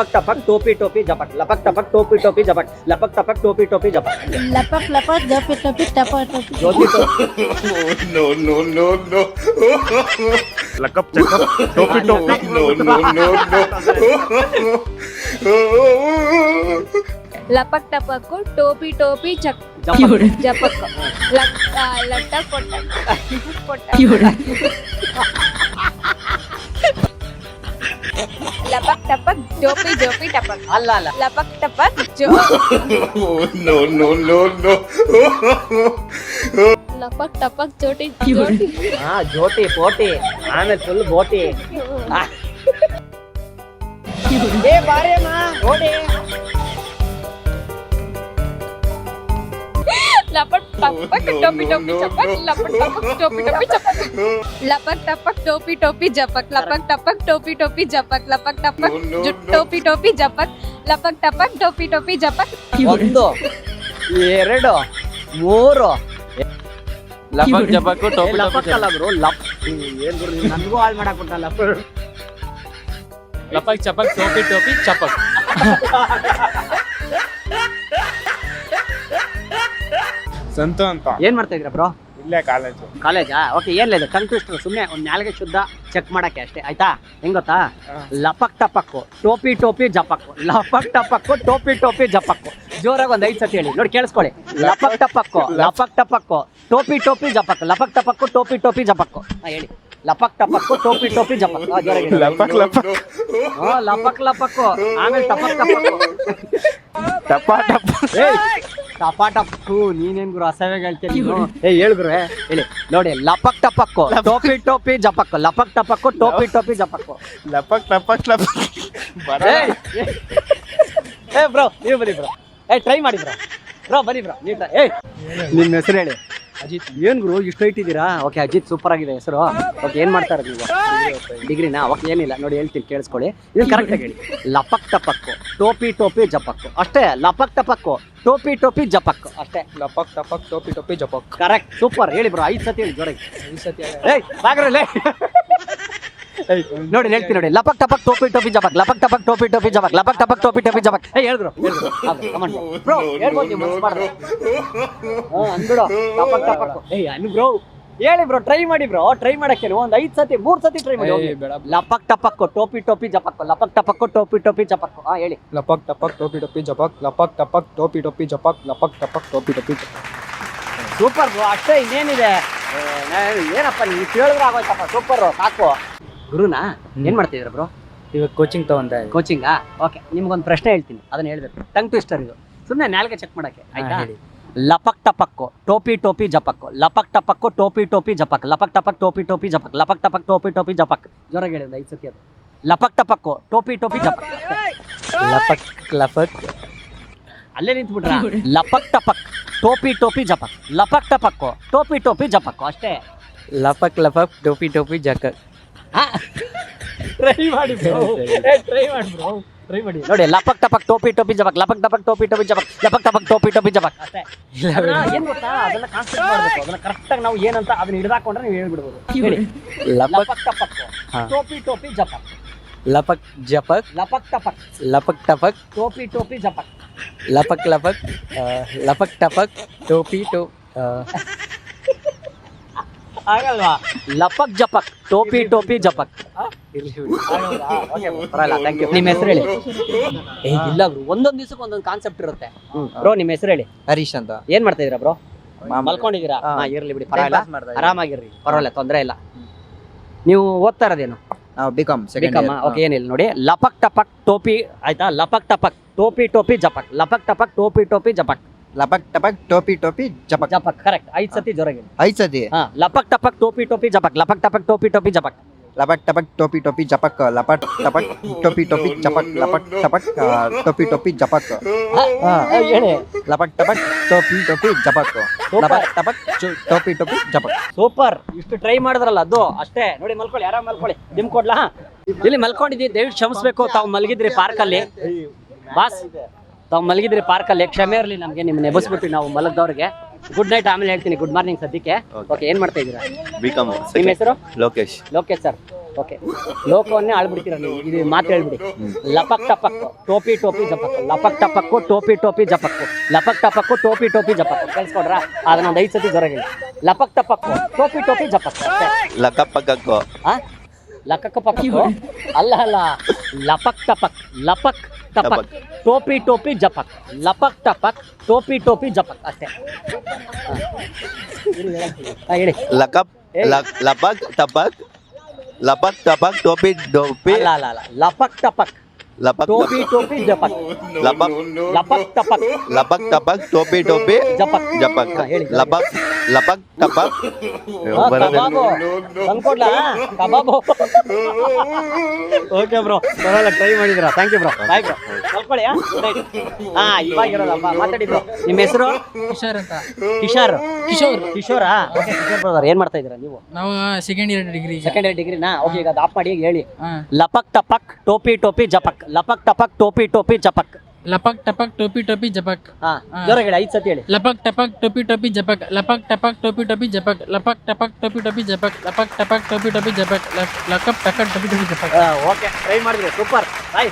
ಲಪಕ್ ಟಪಕ್ ಟೋಪಿ ಟೋಪಿ ಜಪಕ್ ಲಪಕ್ ಟಪಕ್ ಟೋಪಿ ಟೋಪಿ ಜಪಕ್ ಲಪಕ್ ಟಪಕ್ ಟೋಪಿ ಟೋಪಿ ಜಪಕ್ ಲಪಕ್ ಲಪಕ್ ದಪಿ ಟಪಿ ಟಪ ಟಪಿ ಜ್ಯೋತಿ ಟೋ- no, no, no, no. ಲಕಪ್ ಚಕಪ್ ಟೋಪಿ ಟೋಪಿ No, no, no, no. ಲಪಕ್ ಟಪಕ್ಕು ಟೋಪಿ ಟೋಪಿ ಚಕ್ ಜಪಕ್. ಜಪಕ್ ಲಟ್ ಆ, ಲಟ್ಟ ಟಪಕ್ ಜೋಪಿ ಜೋಪಿ ಟಪಕ್ ಅಲ್ಲ ಅಲ್ಲ ಲಪಕ್ ಟಪಕ್ ಜೋ no, no, no, no. ಲಪಕ್ ಟಪಕ್ ಜೋಟಿ ಜೋಟಿ ಹಾ ಜ್ಯೋತಿ ಪೋಟಿ ಆಮೇಲೆ ಫುಲ್ ಬೋಟಿ ಆ. ಏ ಬಾರಿ ಅಮ್ಮ ಓಡಿ ಲಪಕ್ ಟಪಕ್ No, ಟೋಪಿ no, ಟೋಪಿ no, ಚಪಕ್ no. ಲಪಕ್ ಟಪಕ್ ಟೋಪಿ ಟೋಪಿ ಜಪಕ್ ಲಪಕ್ ಟಪಕ್ ಟೋಪಿ ಟೋಪಿ ಜಪಕ್ ಲಪಕ್ ಟಪಕ್ ಟೋಪಿ ಟೋಪಿ ಜಪಕ್ ಲಪಕ್ ಟಪಕ್ ಟೋಪಿ ಟೋಪಿ ಜಪಕ್. ಒಂದು ಎರಡು ಮೂರು. ಲಪಕ್ ಜಪಕ್ ಟೋಪಿ ಲಪಕ್ ಅಲ್ಲ ಬ್ರೋ ಲಪ್ ಏನ್ ಗುರು ನೀವ್ ನನ್ಗೂ ಹಾಳು ಮಾಡಕ್ ಕೊಟ್ಟಲ್ಲ ಲಪಕ್ ಚಪಕ್ ಟೋಪಿ ಟೋಪಿ ಚಪಕ್. ಸಂತು ಅಂತ. ಏನ್ ಮಾಡ್ತಾ ಇದ್ರ ಬ್ರೋ ಇಲ್ಲೇ ಕಾಲೇಜು ಕಾಲೇಜಾ ಓಕೆ ಏನಿಲ್ಲ ಇದು? ಸುಮ್ಮನೆ ಒಂದು ನಾಲ್ಗೆ ಶುದ್ಧ ಚೆಕ್ ಮಾಡಕ್ಕೆ ಅಷ್ಟೇ ಆಯ್ತಾ? ಹೆಂಗ್ ಗೊತ್ತಾ? ಲಪಕ್ ಟಪಕ್ಕು ಟೋಪಿ ಟೋಪಿ ಜಪಕ್ಕು ಲಪಕ್ ಟಪಕ್ಕು ಟೋಪಿ ಟೋಪಿ ಜಪಕ್ಕು. ಜೋರಾಗಿ ಒಂದು ಐದು ಸತಿ ಹೇಳಿ ನೋಡಿ ಕೇಳಿಸ್ಕೊಳ್ಳಿ. ಲಪಕ್ ಟಪಕ್ಕು ಲಪಕ್ ಟಪಕ್ಕು ಟೋಪಿ ಟೋಪಿ ಜಪಕ್ಕು ಲಪಕ್ ಟಪಕ್ಕು ಟೋಪಿ ಟೋಪಿ ಜಪಕ್ಕು. ಹೇಳಿ. ಲಪಕ್ ಟಪಕ್ಕು ಟೋಪಿ ಟೋಪಿ ಜಪಕ್ ಜೋರಾಗಿ ಲಪಕ್ ಲಪಕ್. ಲಪಕ್ ಲಪಕ್ಕು. ಆಮೇಲೆ ಟಪಕ್ ಟಪಕ್ಕು. ಟಪ ಟಪ. ಟಪ ಟಪ್ಪು ನೀನೇನ್ ಗುರು ಅಸಹ್ಯ ಹೇಳ್ತೀನಿ ನೀನು? ಏಯ್ ಹೇಳು ಏ, ಹೇಳಿ. ನೋಡಿ ಲಪಕ್ ಟಪಕ್ಕು. ಟೋಪಿ ಟೋಪಿ ಜಪಕ್ಕು. ಲಪಕ್ ಟಪಕ್ಕು ಟೋಪಿ ಟೋಪಿ ಜಪಕ್ಕು. ಲಪಕ್ ಲಪಕ್ ಲಪಕ್. ಬರ ಏಯ್ ಏ ಬ್ರೋ ನೀವು ಬನ್ನಿ ಬ್ರೋ. ಏ ಟ್ರೈ ಮಾಡಿ ಬ್ರೋ. ಬ್ರೋ ಬನ್ನಿ ಬ್ರೋ. ನೀವು ಏ ಏಯ್ ನಿಮ್ಮ ಹೆಸರು ಹೇಳಿ. ಅಜಿತ್ ಏನ್ ಗುರು ಇಷ್ಟು ಇಟ್ಟಿದ್ದೀರಾ ಓಕೆ ಅಜಿತ್ ಸೂಪರ್ ಆಗಿದೆ ಹೆಸರು. ಓಕೆ ಏನ್ ಮಾಡ್ತಾರೆ ನೀವು ಡಿಗ್ರಿನಾ ಓಕೆ ಏನಿಲ್ಲ ನೋಡಿ ಹೇಳ್ತೀನಿ ಕೇಳಿಸ್ಕೊಳ್ಳಿ. ಇದು ಕರೆಕ್ಟ್ ಆಗಿ ಹೇಳಿ. ಲಪಕ್ ಟಪಕ್ಕು ಟೋಪಿ ಟೋಪಿ ಜಪಕ್ಕು. ಅಷ್ಟೇ ಲಪಕ್ ಟಪಕ್ಕು ಟೋಪಿ ಟೋಪಿ ಜಪಕ್ಕು. ಅಷ್ಟೇ. ಲಪಕ್ ಟಪಕ್ ಟೋಪಿ ಟೋಪಿ ಜಪಕ್ ಕರೆಕ್ಟ್ ಸೂಪರ್ ಹೇಳಿ ಬ್ರೋ ಐದು ಸತಿ ಹೇಳಿ ಜೋರಾಗಿ. ಈ ಸತಿ ಏಯ್ ಸಾಗರಲ್ಲೇ ಏಯ್, ನೋಡಿ ಹೇಳ್ತೀನಿ ನೋಡಿ. ಲಪಕ್ ಟಪಕ್ ಟೋಪಿ ಟೋಪಿ ಜಪಕ್ ಲಪಕ್ ಟಪಕ್ ಟೋಪಿ ಟೋಪಿ ಜಪಕ್ ಲಪಕ್ ಟಪಕ್ ಟೋಪಿ ಟೋಪಿ ಜಪಕ್. ಏ ಹೇಳಿದ್ರು ಬ್ರೋ ಹೇಳ್ಬೋದು ಟಪಕ್ ಟಪಕ್. ಏಯ್ ಅನ್ ಬ್ರೋ ಹೇಳಿ ಬ್ರೋ ಟ್ರೈ ಮಾಡಿ ಬ್ರೋ ಟ್ರೈ ಮಾಡಕ್ಕೆ ಒಂದ್ ಐದ್ ಸತಿ ಮೂರ್ ಸತಿ ಟ್ರೈ ಮಾಡಿ ಲಪಕ್ ಟಪಕ್ ಟೋಪಿ ಟೋಪಿ ಜಪಕ್ ಲಪಕ್ ಟಪಕ್ ಟೋಪಿ ಟೋಪಿ ಜಪಕ್ ಹಾ ಹೇಳಿ. ಲಪಕ್ ಟಪಕ್ ಟೋಪಿ ಟೋಪಿ ಜಪಕ್ ಲಪಕ್ ಟಪಕ್ ಟೋಪಿ ಟೋಪಿ ಜಪಕ್ ಲಪಕ್ ಟಪಕ್ ಟೋಪಿ ಟೋಪಿ ಸೂಪರ್ ಬ್ರೋ ಅಷ್ಟೇ ಇನ್ನೇನಿದೆ. ಏನಪ್ಪ ನೀವು ಕೇಳಿದ್ರೆ ಆಗೋಯ್ತಪ್ಪ. ಸೂಪರ್ ಸಾಕು. ಗುರುನಾ ಏನ್ ಮಾಡ್ತಿದ್ರು ಬ್ರೋ ಇವಾಗ ಕೋಚಿಂಗ್ ತಗೊಂತ ಕೋಚಿಂಗಾ ಓಕೆ ನಿಮ್ಗೊಂದು ಪ್ರಶ್ನೆ ಹೇಳ್ತೀನಿ ಅದನ್ನ ಹೇಳ್ಬೇಕು. ಟಂಗ್ ಟ್ವಿಸ್ಟರ್ ಇದು. ಸುಮ್ಮನೆ ನಾಲ್ಗೆ ಚೆಕ್ ಮಾಡಕ್ಕೆ ಆಯ್ತಾ? ಹೇಳಿ. ಲಪಕ್ ಟಪಕ್ಕು ಟೋಪಿ ಟೋಪಿ ಜಪಕ್ಕು. ಲಪಕ್ ಟಪಕ್ಕು ಟೋಪಿ ಟೋಪಿ ಜಪಕ್. ಲಪಕ್ ಟಪಕ್ ಟೋಪಿ ಟೋಪಿ ಜಪಕ್. ಲಪಕ್ ಟಪಕ್ ಟೋಪಿ ಟೋಪಿ ಜಪಕ್. ಜೋರಾಗಿ ಹೇಳಿದ ಐದು ಸತಿ ಅದು. ಲಪಕ್ ಟಪಕ್ಕು ಟೋಪಿ ಟೋಪಿ ಜಪಕ್. ಲಪಕ್ ಲಪಕ್. ಅಲ್ಲೇ ನಿಂತ್ಬಿಟ್ರ? ಲಪಕ್ ಟಪಕ್ ಟೋಪಿ ಟೋಪಿ ಜಪಕ್. ಲಪಕ್ ಟಪಕ್ಕು ಟೋಪಿ ಟೋಪಿ ಜಪಕ್ಕು ಅಷ್ಟೇ. ಲಪಕ್ ಲಪಕ್ ಟೋಪಿ ಟೋಪಿ ಜಕ ಟ್ರೈ ಮಾಡಿ ಟ್ರೈ ಮಾಡಿ ಬ್ರೋ ಟ್ರೈ ಮಾಡಿ. ನೋಡಿ ಲಪಕ್ ಟಪಕ್ ಟೋಪಿ ಟೋಪಿ ಜಪಕ್ ಲಪಕ್ ಟಪಕ್ ಟೋಪಿ ಟೋಪಿ ಜಪಕ್ ಲಪಕ್ ಟಪಕ್ ಟೋಪಿ ಟೋಪಿ ಜಪಕ್. ಏನು ಗೊತ್ತಾ? ಅದನ್ನ ಕಾನ್ಸೆಪ್ಟ್ ಮಾಡಬೇಕು. ಅದನ್ನ ಕರೆಕ್ಟಾಗಿ ನಾವು ಏನಂತ ಅದನ್ನ ಹಿಡಿದಾಕೊಂಡ್ರೆ ನೀವು ಹೇಳ್ಬಿಡ್ಬೋದು. ಹೇಳಿ. ಲಪಕ್ ಟಪಕ್. ಟೋಪಿ ಟೋಪಿ ಜಪಕ್. ಲಪಕ್ ಜಪಕ್. ಲಪಕ್ ಟಪಕ್. ಲಪಕ್ ಟಪಕ್. ಟೋಪಿ ಟೋಪಿ ಜಪಕ್. ಲಪಕ್ ಲಪಕ್ ಲಪಕ್ ಟಪಕ್ ಟೋಪಿ ಟೋ ಆಗಲ್ವಾ ಲಪಕ್ ಜಪಕ್ ಟೋಪಿ ಟೋಪಿ ಜಪಕ್. ನಿಮ್ ಥ್ಯಾಂಕ್ ಯು ನಿಮ್ಮ ಹೆಸರು ಹೇಳಿ. ಏ ಇಲ್ಲ ಬ್ರೋ ಒಂದೊಂದ್ ದಿವಸಕ್ಕೆ ಒಂದೊಂದು ಕಾನ್ಸೆಪ್ಟ್ ಇರುತ್ತೆ. ಬ್ರೋ ನಿಮ್ಮ ಹೆಸರು ಹೇಳಿ. ಹರೀಶ್ ಅಂತ. ಏನ್ ಮಾಡ್ತಾ ಇದೀರಾ ಬ್ರೋ. ಮಲ್ಕೊಂಡಿದ್ದೀರಾ? ಹಾ. ಹಾ ಇರ್ಲಿ ಬಿಡಿ ಪರವಾಗಿಲ್ಲ. ಆರಾಮಾಗಿರ್ರಿ. ಪರವಾಗಿಲ್ಲ ತೊಂದರೆ ಇಲ್ಲ. ನೀವು ಓದ್ತಾ ಇರೋದೇನು? ಬಿಕಾಮ್ ಬಿ ಕಾಮ್ ಬಿಕಮ್ಮ ಓಕೆ ಏನಿಲ್ಲ ನೋಡಿ. ಲಪಕ್ ಟಪಕ್ ಟೋಪಿ ಆಯ್ತಾ? ಲಪಕ್ ಟಪಕ್ ಟೋಪಿ ಟೋಪಿ ಜಪಕ್. ಲಪಕ್ ಟಪಕ್ ಟೋಪಿ ಟೋಪಿ ಜಪಕ್. ಲಪಕ್ ಟಪಕ್ ಟೋಪಿ ಟೋಪಿ ಜಪಕ್. ಜಪಕ್ ಕರೆಕ್ಟ್ ಐದ್ ಸತಿ ಜೋರಾಗಿ ಐದ್ ಸತಿ? ಹಾ ಲಪಕ್ ಟಪಕ್ ಟೋಪಿ ಟೋಪಿ ಜಪಕ್. ಲಪಕ್ ಟಪಕ್ ಟೋಪಿ ಟೋಪಿ ಜಪಕ್. ಲಪಕ್ ಟಪಕ್ ಟೋಪಿ ಟೋಪಿ ಜಪಕ್. ಲಪಕ್ ಟಪಕ್ ಟೋಪಿ ಟೋಪಿ ಜಪಕ್. ಲಪಕ್ ಟಪಕ್ ಟೋಪಿ ಟೋಪಿ ಜಪಕ್. ಹಾ, ಹೇಳಿ. ಲಪಕ್ ಟಪಕ್ ಟೋಪಿ ಟೋಪಿ ಜಪಕ್. ಲಪಕ್ ಟಪಕ್ ಟೋಪಿ ಟೋಪಿ ಜಪಕ್. ಸೂಪರ್. ಇಷ್ಟು ಟ್ರೈ ಮಾಡಿದ್ರಲ್ಲ ಅದು ಅಷ್ಟೇ. ನೋಡಿ ಮಲ್ಕೊಳ್ಳಿ ಆರಾಮ್ ಮಲ್ಕೊಳ್ಳಿ. ನಿಮ್ ಕೊಡ್ಲಾ? ಇಲ್ಲಿ ಮಲ್ಕೊಂಡಿದ್ದೀವಿ ದಯವಿಟ್ಟು ಕ್ಷಮಿಸ್ಬೇಕು. ತಾವು ಮಲಗಿದ್ರಿ ಪಾರ್ಕಲ್ಲಿ. ಬಾಸ್. ತಾವು ಮಲಗಿದ್ರಿ ಪಾರ್ಕಲ್ಲಿ ಕ್ಷಮೆ ಇರಲಿ ನಮಗೆ ನಿಮ್ಮನ್ನ ಎಬ್ಬಿಸ್ಬಿಟ್ಟು ನಾವು ಮಲಗದವ್ರಿಗೆ. ಗುಡ್ ನೈಟ್ ಆಮೇಲೆ ಹೇಳ್ತೀನಿ ಗುಡ್ ಮಾರ್ನಿಂಗ್ ಸದ್ಯಕ್ಕೆ. ಓಕೆ ಏನು ಮಾಡ್ತಾ ಇದ್ದೀರಾ? ಬಿಕಾಮ್ ನಿಮ್ಮ ಹೆಸರು? ಲೋಕೇಶ್. ಲೋಕೇಶ್ ಸರ್. ಓಕೆ ಲೋಕವನ್ನೇ ಆಳ್ಬಿಡ್ತೀರ ನೀವು? ಇದು ಮಾತು ಹೇಳ್ಬಿಡಿ. ಲಪಕ್ ಟಪಕ್ ಟೋಪಿ ಟೋಪಿ ಜಪಕ್ ಲಪಕ್ ಟಪಕ್ಕು ಟೋಪಿ ಟೋಪಿ ಜಪಕ್ಕು ಲಪಕ್ ಟಪಕ್ಕು ಟೋಪಿ ಟೋಪಿ ಜಪಕ್ಕು. ಕೇಳಿಸ್ಕೊಡ್ರ? ಅದನ್ನ ಒಂದು ಐದು ಸತಿ ಜ್ವರ ಹೇಳಿ. ಲಪಕ್ ಟಪಕ್ಕು ಟೋಪಿ ಟೋಪಿ ಜಪಕ್ಕು ಲಪಕ್ ಪಕ್ಕಕ್ಕು ಆ? ಲಕಕ್ ಪಕ್ಕು ಅಲ್ಲ ಅಲ್ಲ ಲಪಕ್ ಟಪಕ್ ಲಪಕ್ ಟಪಕ್ ಟಪಕ್. ಟೋಪಿ ಟೋಪಿ ಜಪಕ್ ಲಪಕ್ ಟಪಕ್ ಟೋಪಿ ಟೋಪಿ ಜಪಕ್ ಅಷ್ಟೇ ಹಾ, ಹೇಳಿ ಲಕಪ್ ಲಕ್- ಲಪಕ್ ಟಪಕ್ ಲಪಕ್ ಟಪಕ್ ಟೋಪಿ ಡೋಪಿ ಅಲ್ಲ ಅಲ್ಲ ಅಲ್ಲ ಲಪಕ್ ಟಪಕ್ ಲಪಕ್ ಟೋಪಿ ಟೋಪಿ ಜಪಕ್ ಲಪಕ್ ಲಪಕ್ ಟಪಕ್ ಲಪಕ್ ಟಪಕ್ ಟೋಪಿ ಟೋಪಿ ಜಪಕ್ ಜಪಕ್ ಹಾ, ಹೇಳಿ. ಲಪಕ್ ಲಪಕ್ ಟಪಕ್ ತಂದ್ಕೊಡ್ಲಾ ಕಬಾಬು ಓಕೆ ಬ್ರೋ ಬರಲ್ಲ ಟ್ರೈ ಮಾಡಿದ್ರ thank you bro bye bro ಕಲ್ಕೊಳ್ಳಿ ಹಾ ಇವಾಗ ಇರೋದಪ್ಪ ಮಾತಾಡಿ ಬ್ರೋ ನಿಮ್ಮ ಹೆಸರು ಕಿಶೋರ್ ಅಂತ ಕಿಶೋರ್ ಕಿಶೋರ್ ಕಿಶೋರಾ ಓಕೆ ಕಿಶೋರ್ ಬ್ರದರ್ ಏನ್ ಮಾಡ್ತಾ ಇದ್ದೀರಾ ನೀವು? ನಾವು second year degree second year ಡಿಗ್ರಿನಾ okay ಈಗ ಅದು ಆಫ್ ಮಾಡಿ ಹೇಳಿ. ಲಪಕ್ ಟಪಕ್ ಟೋಪಿ ಟೋಪಿ ಜಪಕ್. ಲಪಕ್ ಟಪಕ್ ಟೋಪಿ ಟೋಪಿ ಜಪಕ್. ಲಪಕ್ ಟಪಕ್ ಟೋಪಿ ಟೋಪಿ ಜಪಕ್ ಹಾ ಜೋರ ಹೇಳಿ ಐದು ಸತಿ ಹೇಳಿ ಲಪಕ್ ಟಪಕ್ ಟೋಪಿ ಟೋಪಿ ಜಪಕ್ ಲಪಕ್ ಟಪಕ್ ಟೋಪಿ ಟೋಪಿ ಜಪಕ್ ಲಪಕ್ ಟಪಕ್ ಟೋಪಿ ಟೋಪಿ ಜಪಕ್ ಲಪಕ್ ಟಪಕ್ ಟೋಪಿ ಟೋಪಿ ಜಪಕ್ ಲಕ್- ಲಕಪ್ ಟಕಕ್ ಟೋಪಿ ಟೋಪಿ ಜಪಕ್ ಓಕೆ ಟ್ರೈ ಮಾಡಿದ್ರಿ ಸೂಪರ್ ಬಾಯ್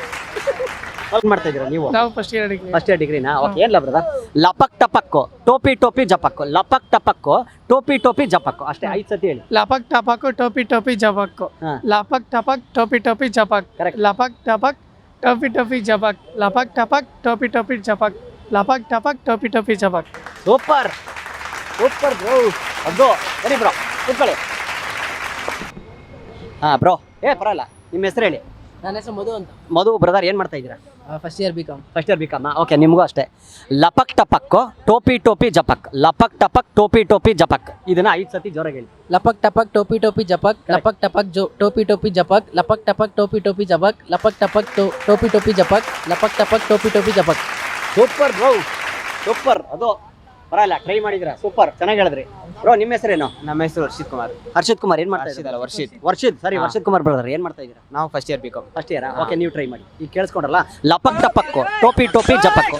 ಮಾಡ್ತಾ ಇದ್ದೀರಾ ನೀವು ನಾವು first year degree first year ಡಿಗ್ರಿನಾ okay ಏನಿಲ್ಲ ಬ್ರದರ್ ಲಪಕ್ ಟಪಕ್ಕು ಟೋಪಿ ಟೋಪಿ ಜಪಕ್ಕು ಲಪಕ್ ಟಪಕ್ಕು ಟೋಪಿ ಟೋಪಿ ಜಪಕ್ಕು ಅಷ್ಟೇ ಐದು ಸತಿ ಹೇಳಿ ಲಪಕ್ ಟಪಕ್ ಟೋಪಿ ಟೋಪಿ ಜಪಕ್ಕು ಲಪಕ್ ಟಪಕ್ ಟೋಪಿ ಟೋಪಿ ಜಪಕ್. ಲಪಕ್ ಟಪಕ್ ಟೋಪಿ ಟೋಪಿ ಜಪಕ್ ಲಪಕ್ ಟಪಕ್ ಟೋಪಿ ಟೋಪಿ ಜಪಕ್ ಲಪಕ್ ಟಪಕ್ ಟೋಪಿ ಟಪಿ ಜಪಕ್ ಸೂಪರ್ ಸೂಪರ್ ಬ್ರೋ ಅದು ಸರಿ ಬ್ರೋ ಕೂತ್ಕೊಳ್ಳಿ. ಹಾ ಬ್ರೋ ಏ ಪರಲ್ಲ ನಿಮ್ಮ ಹೆಸರು ಹೇಳಿ. ನನ್ನ ಹೆಸರು ಮಧು ಅಂತ. ಮಧು ಬ್ರದರ್ ಏನು ಮಾಡ್ತಾ ಇದ್ದೀರಾ? First year B Com first year ಬಿಕಮ್ಮ okay ನಿಮಗೂ ಅಷ್ಟೇ. ಲಪಕ್ ಟಪಕ್ಕು ಟೋಪಿ ಟೋಪಿ ಜಪಕ್. ಲಪಕ್ ಟಪಕ್ ಟೋಪಿ ಟೋಪಿ ಜಪಕ್. ಇದನ್ನ ಐದು ಸತಿ ಜೋರಾಗಿ ಹೇಳಿ. ಲಪಕ್ ಟಪಕ್ ಟೋಪಿ ಟೋಪಿ ಜಪಕ್ ಲಪಕ್ ಟಪಕ್ ಜೋ ಟೋಪಿ ಟೋಪಿ ಜಪಕ್ ಲಪಕ್ ಟಪಕ್ ಟೋಪಿ ಟೋಪಿ ಜಪಕ್ ಲಪಕ್ ಟಪಕ್ ಟೋ- ಟೋಪಿ ಟೋಪಿ ಜಪಕ್ ಲಪಕ್ ಟಪಕ್ ಟೋಪಿ ಟೋಪಿ ಜಪಕ್. Super bro super. ಅದು ಬರಲ್ಲ ಟ್ರೈ ಮಾಡಿದ್ರ ಸೂಪರ್. ಚೆನ್ನಾಗಿ ಹೇಳಿದ್ರಿ. ಬ್ರೋ ನಿಮ್ಮ ಹೆಸರೇನು? ನಮ್ಮ ಹೆಸರು ಹರ್ಷಿತ್ ಕುಮಾರ್. ಹರ್ಷಿತ್ ಕುಮಾರ್ ಏನ್ ಮಾಡ್ತಾ ಇದ್ದಾರೆ? ವರ್ಷಿತ್. ವರ್ಷಿತ್ ಸರಿ. ವರ್ಷಿತ್ ಕುಮಾರ್ ಬ್ರದರ್ ಏನ್ ಮಾಡ್ತಾ ಇದ್ದೀರಾ? ನಾವು first year B Com first year okay ನೀವು ಟ್ರೈ ಮಾಡಿ. ಈಗ ಕೇಳಿಸ್ಕೊಂಡ್ರಲ್ಲ? ಲಪಕ್ ಟಪಕ್ಕು ಟೋಪಿ ಟೋಪಿ ಜಪಕ್.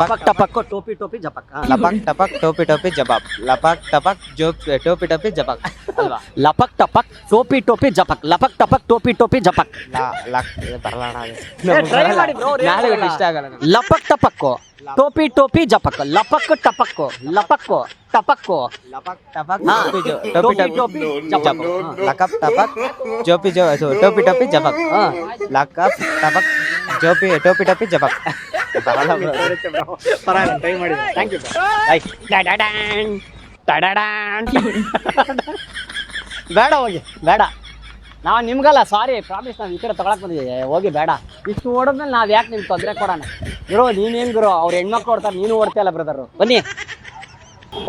ಲಪಕ್ ಟಪಕ್ಕು ಟೋಪಿ ಟೋಪಿ ಜಪಕ್. ಲಪಕ್ ಟಪಕ್ ಟೋಪಿ ಟೋಪಿ ಜಬಾಬ್ ಲಪಕ್ ಟಪಕ್ ಜೋಪ್ ಟೋಪಿ ಟೋಪಿ ಜಬಾಕ್ ಅಲ್ವಾ? ಲಪಕ್ ಟಪಕ್ ಟೋಪಿ ಟೋಪಿ ಜಪಕ್. ಲಪಕ್ ಟಪಕ್ ಟೋಪಿ ಟೋಪಿ ಜಪಕ್. ಲಪಕ್ ಟಪಕ್ಕು. ಟೋಪಿ ಟೋಪಿ ಜಪಕ್ ಲಪಕ್ ಟಪಕ್ಕು ಲಪಕ್ಕು ಟಪಕ್ಕು ಲಪಕ್ ಟಪಕ್ ಹಾ. ಟೋಪಿ ಜೋ- ಟೋಪಿ ಟೋಪಿ ಟೋಪಿ ಟೋಪಿ ಜಪಕ್ ಹಾ. ಲಕಪ್ ಟಪಕ್ ಜೋಪಿ ಜೋ ಅದು ಟೋಪಿ ಟೋಪಿ ಜಬಾಕ್ ಹಾ. ಲಕಪ್ ಟಪಕ್ ಜೋಪಿ ಟೋಪಿ ಟೋಪಿ ಜಬಾಕ್ ಬರಲ್ಲ bro. ಪರವಾಗಿಲ್ಲ ಟ್ರೈ ಮಾಡಿದ್ರೆ ಥ್ಯಾಂಕ್ ಯು ಬಾಯ್ ಟಡಡಾನ್ ಟಡಡಾನ್ ಬೇಡ ಹೋಗಿ ಬೇಡ ನಾವು ನಿಮ್ಗಲ್ಲ ಸಾರಿ ಪ್ರಾಮಿಸ್ ನಾವು ಈ ಕಡೆ ತಗೊಳಕ್ ಹೋಗಿ ಬೇಡ. ಇಷ್ಟು ಓಡೋದ್ಮೇಲೆ ನಾವು ಯಾಕೆ ನಿಮ್ಗೆ ತೊಂದರೆ ಕೊಡೋಣ? ಇರೋ ನೀನೇನು ಗುರು ಅವ್ರು ಹೆಣ್ಮಕ್ಳು ಓಡ್ತಾರೆ, ನೀನು ಓಡ್ತೀಯಲ್ಲ ಬ್ರದರು ಬನ್ನಿ.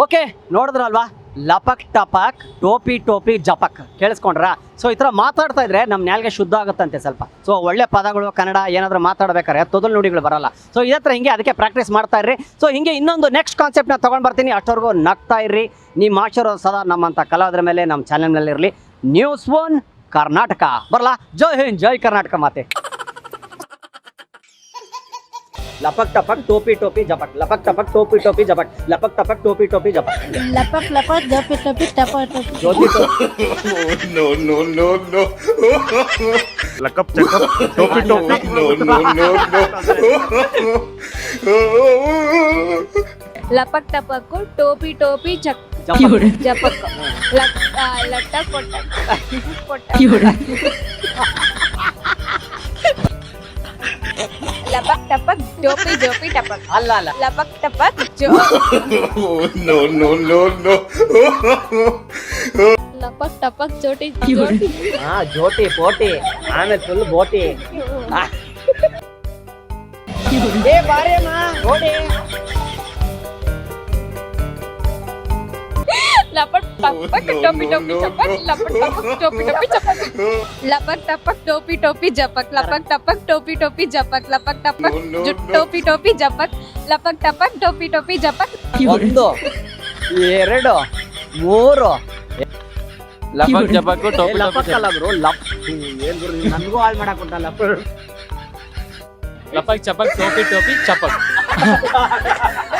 ಓಕೆ, ನೋಡಿದ್ರಲ್ವಾ? ಲಪಕ್ ಟಪಕ್, ಟೋಪಿ ಟೋಪಿ ಜಪಕ್. ಕೇಳಿಸ್ಕೊಂಡ್ರ? ಸೊ ಈ ಥರ ಮಾತಾಡ್ತಾ ಇದ್ರೆ ನಮ್ಮ ನ್ಯಾಲ್ಗೆ ಶುದ್ಧ ಆಗುತ್ತಂತೆ ಸ್ವಲ್ಪ. ಸೊ ಒಳ್ಳೆ ಪದಗಳು, ಕನ್ನಡ, ಏನಾದರೂ ಮಾತಾಡ್ಬೇಕಾದ್ರೆ ತೊದಲು ನುಡಿಗಳು ಬರಲ್ಲ. ಸೊ ಇದೇ ಥರ ಹಿಂಗೆ ಅದಕ್ಕೆ ಪ್ರಾಕ್ಟೀಸ್ ಮಾಡ್ತಾ ಇರ್ರಿ. ಸೊ ಹಿಂಗೆ ಇನ್ನೊಂದು ನೆಕ್ಸ್ಟ್ ಕಾನ್ಸೆಪ್ಟ್ನ ತೊಗೊಂಡು ಬರ್ತೀನಿ. ಅಷ್ಟವರೆಗೂ ನಗ್ತಾ ಇರ್ರಿ. ನಿಮ್ಮ ಆಶೀರ್ವಾದ ಸದಾ ನಮ್ಮಂಥ ಕಲಾವಿದ್ರ ಮೇಲೆ ನಮ್ಮ ಚಾನೆಲ್ನಲ್ಲಿ ಇರಲಿ ನ್ಯೂಸ್ ಒನ್ ಕರ್ನಾಟಕ ಬರಲ್ಲ ಜೈ ಹಿಂದ್ ಜೈ ಕರ್ನಾಟಕ ಮಾತೆ ಲಪಕ್ ಟಪಕ್ ಟೋಪಿ ಟೋಪಿ ಜಪಕ್ ಲಪಕ್ ಟಪಕ್ ಟೋಪಿ ಟೋಪಿ ಜಪಕ್ ಲಪಕ್ ಟಪಕ್ ಟೋಪಿ ಟೋಪಿ ಜಪಕ್ ಲಪಕ್ ಲಪಕ್ ಟೋಪಿ ಟೋಪಿ ಟಪ ಟೋಪಿ ಜ್ಯೋತಿ ಟೋ- no, no, no, no. ಲಕಪ್ ಚಕಪ್ ಟೋಪಿ ಟೋಪಿ No, no, no, no. ಲಪಕ್ ಟಪಕ್ಕು ಟೋಪಿ ಟೋಪಿ ಜಕ್ ಜಪಕ್. ಜಪಕ್ ಲಕ್ ಆ, ಲಟ್ಟ ಕೊಟ್ಟ ಕೊಟ್ಟ ಲಪಕ್ ಟಪಕ್ ಟೋಪಿ ಜೋಪಿ ಟಪಕ್ ಅಲ್ಲ ಅಲ್ಲ ಲಪಕ್ ಟಪಕ್ ಜೋ no, no, no, no. ಲಪಕ್ ಟಪಕ್ ಜೋಟಿ ಜೋಟಿ ಹಾ ಜ್ಯೋತಿ ಪೋಟಿ ಆಮೇಲೆ ಫುಲ್ ಬೋಟಿ ಲಪಕ್ ಟಪಕ್ ಟೋಪಿ ಟೋಪಿ ಚಪಕ್ ಲಪಕ್ ಟಪಕ್ ಟೋಪಿ ಟೋಪಿ ಜಪಕ್ ಲಪಕ್ ಟಪಕ್ ಟೋಪಿ ಟೋಪಿ ಜಪಕ್ ಲಪಕ್ ಟಪಕ್ ಟೋಪಿ ಟೋಪಿ ಜಪಕ್ ಲಪಕ್ ಟಪಕ್ ಟೋಪಿ ಟೋಪಿ ಜಪಕ್ ಲಪಕ್ ಟಪಕ್ ಟೋಪಿ ಟೋಪಿ ಜಪಕ್. ಒಂದು ಎರಡು ಮೂರು. ಲಪಕ್ ಜಪಕ್ ಟೋಪಿ ಲಪಕ್ ಅಲ್ಲ ಬ್ರೋ ಲಪ್ ಏನ್ ಗುರು ನನಗೂ ಹಾಳು ಮಾಡಕ್ ಕೊಟ್ಟಲ್ಲ. ಲಪಕ್ ಚಪಕ್ ಟೋಪಿ ಟೋಪಿ ಚಪಕ್.